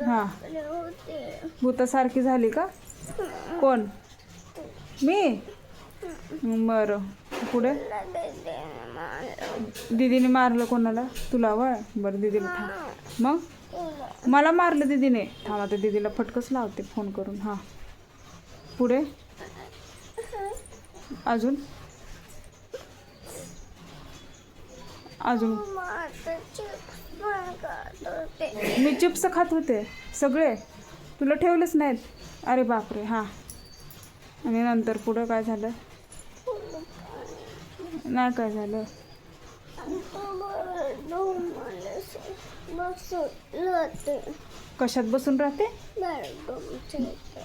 हा. भूतासारखी झाली का? कोण? मी? बरं. पुढे? दीदीने मारलं कोणाला? तुला वळ बरं दीदीला थांब. मग? मला मारलं दीदीने. थांब आता दीदीला फटकच लावते फोन करून. हां. पुढे? अजून? अजून? मी चिप्स खात होते सगळे. तुला ठेवलेच नाहीत. अरे बापरे हां. आणि नंतर पुढं काय झालं? नाही काय झालं? कशात बसून राहते?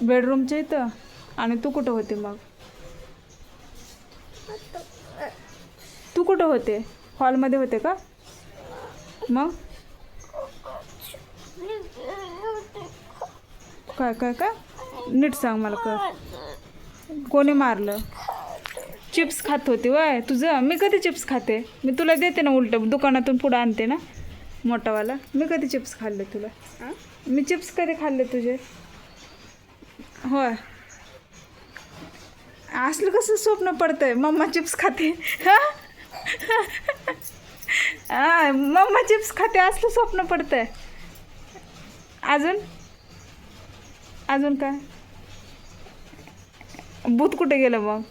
बेडरूमच्या इथं. आणि तू कुठं होते मग? तू कुठं होते? हॉलमध्ये होते का? मग? काय काय काय? नीट सांग मला का कोणी मारलं? चिप्स खात होती वय. तुझं? मी कधी चिप्स खाते? मी तुला देते ना उलट. दुकानातून पुढं आणते ना मोठावाला. मी कधी चिप्स खाल्ले तुला? मी चिप्स कधी खाल्ले तुझे? होय. असलं कसं स्वप्न पडतंय? मम्मा चिप्स खाते. हां हा, मम्मा चिप्स खाते असलं स्वप्न पडतंय. अजून? अजून काय? भूत कुठे गेलं मग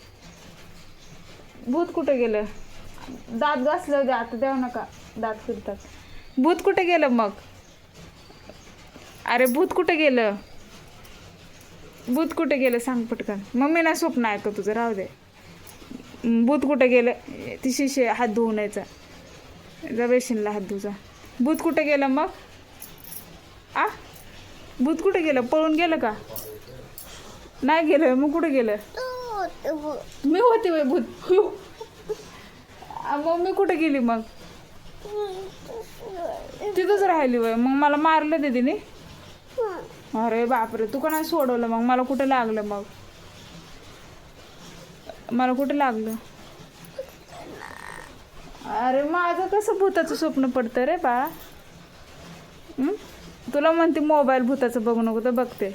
भूत कुठे गेलं? दात घासलं होते आता देऊ नका दात फिरतात. भूत कुठे गेलं मग? अरे भूत कुठे गेलं? भूत कुठे गेलं? सांग पटकन. मम्मीला स्वप्न ऐकत तुझं राहू दे. भूत कुठे गेलं? ती शिशे हात धुवून यायचा. जा बेसिनला हात धुचा भूत कुठे गेलं मग? आ? भूत कुठे गेलं? पळून गेलं का? नाही गेलं. मग कुठे गेलं? मी होते वय भूत मग मी कुठे गेली मग? तिथंच राहिली वय मग मला मारलं दीदीने अरे बापरे. तू का नाही सोडवलं मग? मला कुठं लागलं मग? मला कुठे लागलं? अरे माझं कसं भूताचं स्वप्न पडतं रे बा? तुला म्हणते मोबाईल भूताचं बघू नको तर बघते.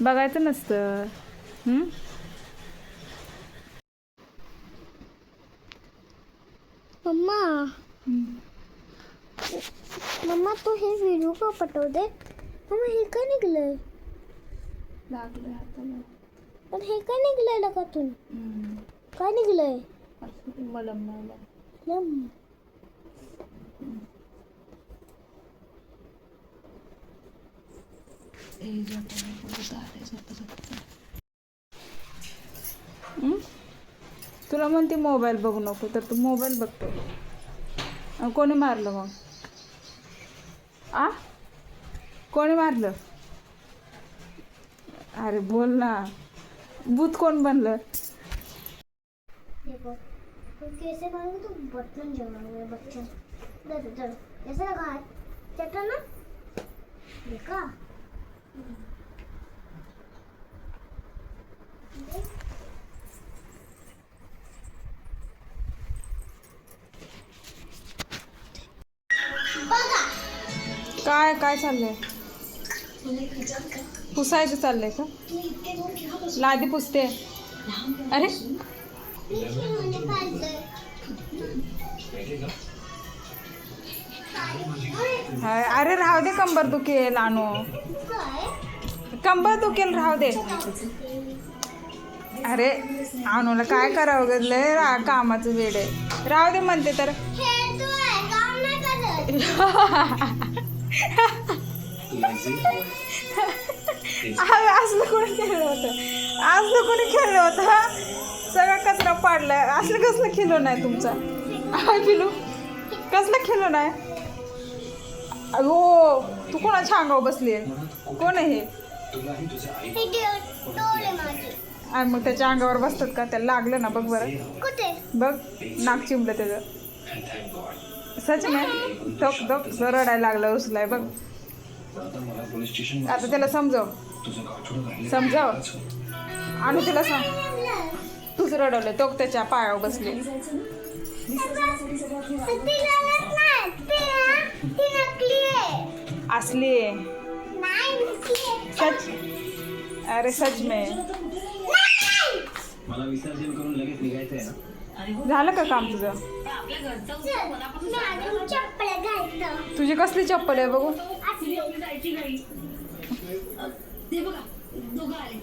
बघायचं नसतं? मम्मा. मम्मा तू हे व्हिडिओ का पटव दे मम्मा हे काय निघलंय? लागलं हाताला पण हे काय निघलंय लगातून हं. काय निघलंय? मलम? तुला म्हणते मोबाईल बघू नको तर तू मोबाईल बघतो. कोणी मारलं मग? आ? कोणी मारलं? अरे बोल ना. भूत कोण बनलं? कैसे मारोगे तो बर्तन जमाओगे बच्चन दर दर ऐसा लगा हाथ चटा ना देखा काय काय चाललंय पुसायचं चाललंय का? लादी पुसते. अरे. अरे अरे राहू दे कंबर दुखेल आणू कंबर दुखेल राहू दे. अरे आणूला काय करावं ग? लय रा कामाचं वेळ आहे. राहू दे म्हणते तर. असलं कोणी खेळलं होतं? असलं कोणी खेळलं होतं हा? सगळा कचरा पाडलाय. असलं कसलं खेळलो नाही तुमचा? पिलू? कसलं खेळलो नाही? अगो तू कोणाच्या अंगावर बसली आहे कोण आहे हे? आणि मग त्याच्या अंगावर बसतात का? त्याला लागलं ना बघ बरं. कुठे? बघ नाक चिमलं त्याचं. सच नाही? टक टक रडायला लागलं उचलाय बघ. आता त्याला समजव. समजाव. आणि तिला सांग तूच रडवलं तो त्याच्या पायावर बसले तिला नाही तिला ती नकली असली. आहे आहे. सच अरे सच में मला विसर्जन करून लगेच निघायचं आहे ना. झालं का काम तुझं? मी अजून चप्पल घालतो तुझी कसली चप्पल आहे बघू असली.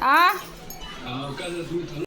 आ? का तुम्ही